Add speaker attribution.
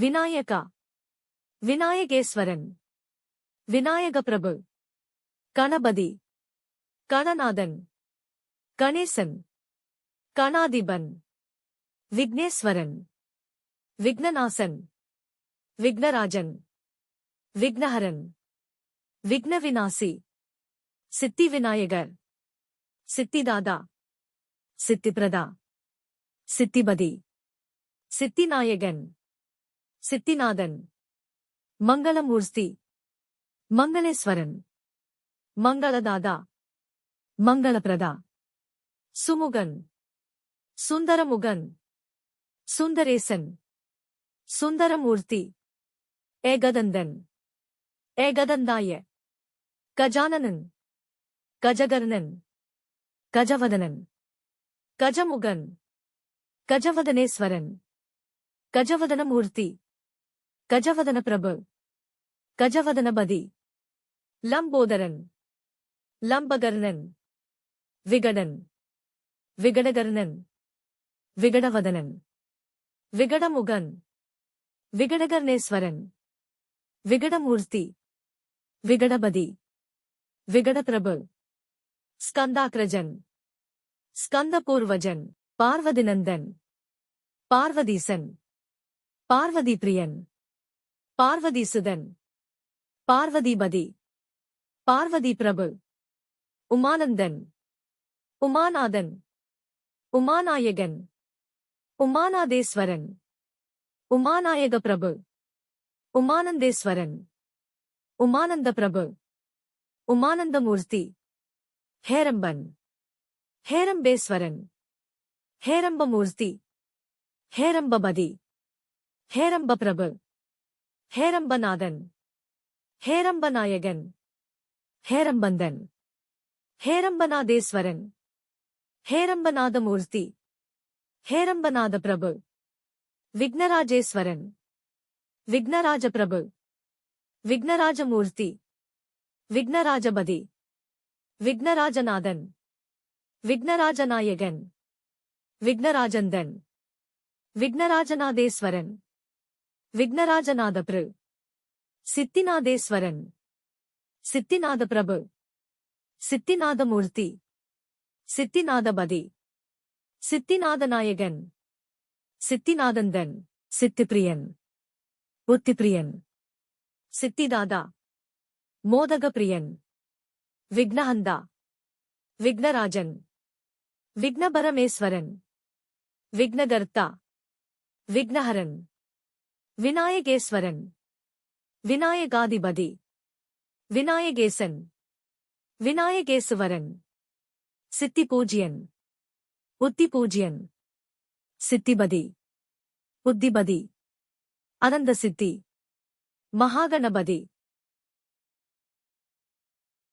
Speaker 1: विनायक, विनायकेश्वरन विनायक प्रभु गणपति गणनाथन गणेशन, गणाधिपन, विघ्नेश्वरन विघ्ननासन विघ्नराजन, विघ्नहरन विघ्न विनाशी सिद्धि विनायकर सिद्धिदादा, सिद्धिप्रदा सिद्धिपदी सिद्धिनायकन சித்திநாதன். மங்களமூர்த்தி மங்களேஸ்வரன். மங்களதாதா. மங்களபிரதா சுமுகன். சுந்தரமுகன். சுந்தரேசன். சுந்தரமூர்த்தி. ஏகதந்தன். ஏகதந்தாய. கஜானனன். கஜகர்ணன். கஜவதனன். கஜமுகன். கஜவதனேஸ்வரன். கஜவதனமூர்த்தி. கஜவதன பிரபு. கஜவதனபதி லம்போதரன். லம்பகர்ணன். விகடன். விகடகர்ணன். விகடவதனன். விகடமுகன். விகடகர்ணேஸ்வரன். விகடமூர்த்தி. விகடபதி. விகடபிரபு. ஸ்கந்தாக்ரஜன். ஸ்கந்தபூர்வஜன். பார்வதிநந்தன். பார்வதீசன். பார்வதி பார்வதீசுதன் பார்வதிபதி. பார்வதி பிரபு. உமானந்தன். உமாநாதன். உமாநாயகன். உமாநாதேஸ்வரன். உமாநாயக பிரபு. உமானந்தேஸ்வரன். உமானந்த பிரபு. உமானந்தமூர்த்தி. ஹேரம்பன். ஹேரம்பேஸ்வரன். ஹேரம்பமூர்த்தி. ஹேரம்பபதி. ஹேரம்ப பிரபு हेरम्बनादन हेरम्बनायगन हेरंबनाद हेरम्बनादेश्वरन हेरंबनाद प्रभु विघ्नराजेश्वरन विघ्नराजप्रभु विघ्नराजमूर्ति विघ्नराजबदि विघ्नराजनादन विघ्नराजनायगन विघ्नराजंदन विघ्नराजनादेश्वरन விக்னராஜநாத பிரு சித்திநாதேஸ்வரன். சித்திநாத பிரபு சித்திநாதமூர்த்தி. சித்திநாதபதி. சித்திநாதநாயகன். சித்திநாதந்தன். சித்திப்பிரியன். புத்திப்பிரியன் சித்திதாதா. மோதகப்பிரியன். விக்னஹந்தா. விக்னராஜன். விக்னபரமேஸ்வரன். விக்னகர்த்தா. விக்னஹரன். விநாயகேஸ்வரன். விநாயகாதிபதி. விநாயகேசன். விநாயகேசுவரன். சித்தி பூஜ்யன் உத்தி பூஜ்யன் சித்திபதி. புத்திபதி அனந்த சித்தி மகாகணபதி.